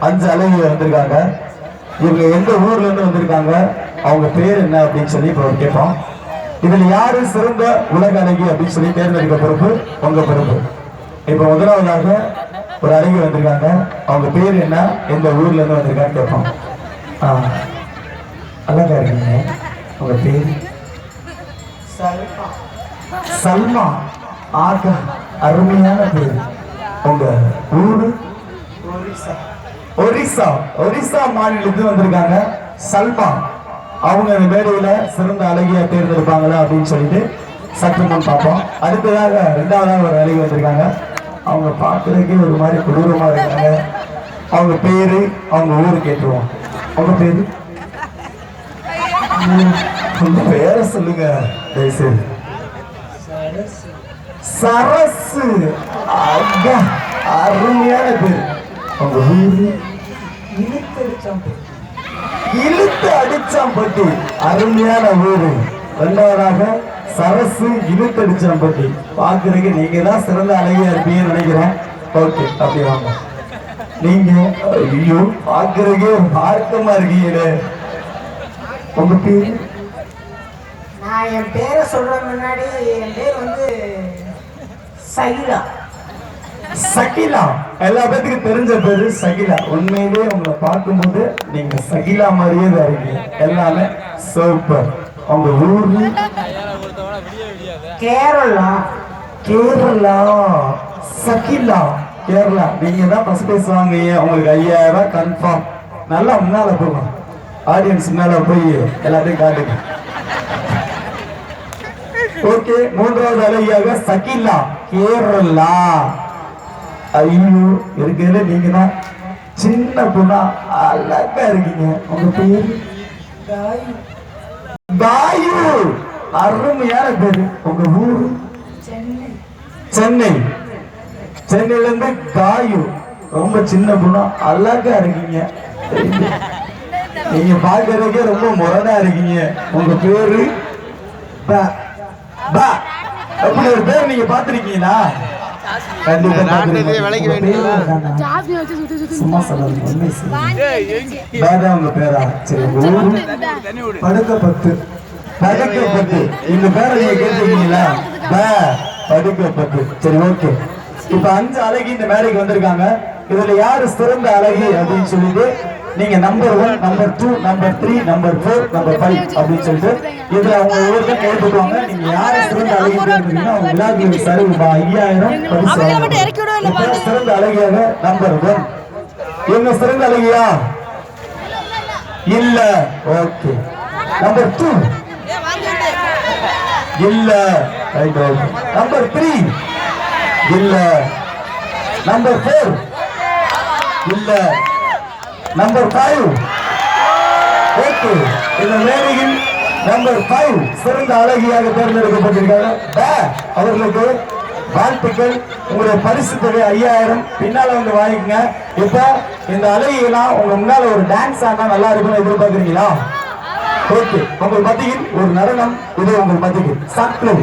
அஞ்சு அழகி வந்திருக்காங்க. இவங்க எந்த ஊர்ல இருந்து வந்திருக்காங்க? அவங்க பேர் என்ன அப்படின்னு சொல்லி இப்போ கேட்போம். இதுல யாரு சிறந்த உலக அழகி அப்படின்னு சொல்லி தேர்ந்தெடுக்க பொறுப்பு? உங்க பொறுப்பு. இப்போ முதலாவதாக ஒரு அழகி வந்திருக்காங்க. அவங்க பேர் என்ன? எந்த ஊர்ல இருந்து வந்திருக்கான்னு கேட்போம். அழகா இருக்கீங்க உங்க பேர்? சல்மா. ஆக. அருமையான பேர். உங்க ஊரு? ஒரிசா. ஒரிசா ஒரிசா மாநிலத்தில் வந்திருக்காங்க சல்மா. அவங்க இந்த மேடையில சிறந்த அழகியா தேர்ந்தெடுப்பாங்களா அப்படின்னு சொல்லிட்டு சற்று முன் பார்ப்போம். அடுத்ததாக ரெண்டாவதாக ஒரு அழகி வந்திருக்காங்க. அவங்க பார்க்கறதுக்கே ஒரு மாதிரி கொடூரமா இருக்காங்க. அவங்க பேரு அவங்க ஊரு கேட்டுருவோம். அவங்க பேரு? உங்க பேரை சொல்லுங்க தயவுசெய்து. சரசு. அருமையான பேர். உங்க ஊரு? இழுத்து அடிச்சாம்பட்டி. அருமையான ஊரு ரெண்டாவதாக சரசு இழுத்து அடிச்சாம்பட்டி. பாக்குறதுக்கு நீங்க தான் சிறந்த அழகியா இருப்பீங்கன்னு நினைக்கிறேன். ஓகே அப்படி வாங்க. நீங்க ஐயோ பாக்குறதுக்கே மார்க்கமா இருக்கீங்களே. உங்க பேரு? நான் என் பேரை சொல்ற முன்னாடி என் பேர் வந்து சைலா. சகிலா. எல்லா பேத்துக்கும் தெரிஞ்ச பேரு சகிலா. உண்மையிலே உங்களை பார்க்கும்போது நீங்க சகிலா மாதிரியே தான் இருக்கீங்க எல்லாமே சூப்பர் உங்க ஊரு கேரளா. கேரளா. சகிலா. கேரளா. நீங்க தான் ஃபர்ஸ்ட் பிரைஸ் வாங்குவீங்க உங்களுக்கு ஐயாயிரம் ரூபாய் கன்ஃபார்ம் நல்லா முன்னால போங்க. ஆடியன்ஸ் மேல போய் எல்லாத்தையும் காட்டுங்க. ஓகே மூன்றாவது அழகியாக சகிலா. கேரளா. ஐயோ இருக்கிறதுல நீங்க தான் சின்ன பொண்ணா அழகா இருக்கீங்க. உங்க பேரு? காயு அருமையான பேரு. உங்க ஊரு? சென்னை. சென்னையில இருந்து காயு ரொம்ப சின்ன பொண்ணா அழகா இருக்கீங்க. நீங்க பாக்குறதுக்கே ரொம்ப முரடா இருக்கீங்க. உங்க பேரு? ப. ப. அப்படி ஒரு பேர் நீங்க பாத்திருக்கீங்களா நாட்டுலயே விலைக்கு உங்க பேரா? சரி உங்க ஊரு? படுக்கப்பட்டு. படுக்கப்பட்டு. இந்த பேரை நீங்க கேட்டிருக்கீங்களா? ப படுக்கப்பட்டு. சரி ஓகே. இப்ப அஞ்சு அழகி இந்த மேடைக்கு வந்திருக்காங்க. இதுல யாரு சிறந்த அழகி அப்படின்னு சொல்லிட்டு நீங்க number one number two number three number four number five அப்படின்னு சொல்லிட்டு இதுல அவங்க ஒவ்வொருத்தரும் கேட்டுக்குவாங்க நீங்க யாரு சிறந்த அழகி தேர்ந்தெடுத்தீங்கன்னா அவங்க விழாக்கு சரி ஐயாயிரம் சிறந்த அழகியாக நம்பர் ஒன் இவங்க சிறந்த அழகியா? இல்ல. ஓகே. நம்பர் டூ இல்ல. நம்பர் த்ரீ இல்ல. நம்பர் ஃபோர் இல்ல. நம்பர் ஃபைவ் ஓகே இந்த மேடையில் நம்பர் ஃபைவ் சிறந்த அழகியாக தேர்ந்தெடுக்கப்பட்டிருக்காங்க அவர்களுக்கு வாழ்த்துக்கள். உங்களுடைய பரிசு தொகை ஐயாயிரம். பின்னால வந்து வாங்கிக்கங்க. இப்ப இந்த அழகிகளாம் உங்க முன்னால ஒரு டான்ஸ் ஆனா நல்லா இருக்கும்னு எதிர்பார்க்குறீங்களா? ஓகே உங்கள் மத்தியில் ஒரு நடனம் இது உங்கள் மத்தியில். சாப்பிடும்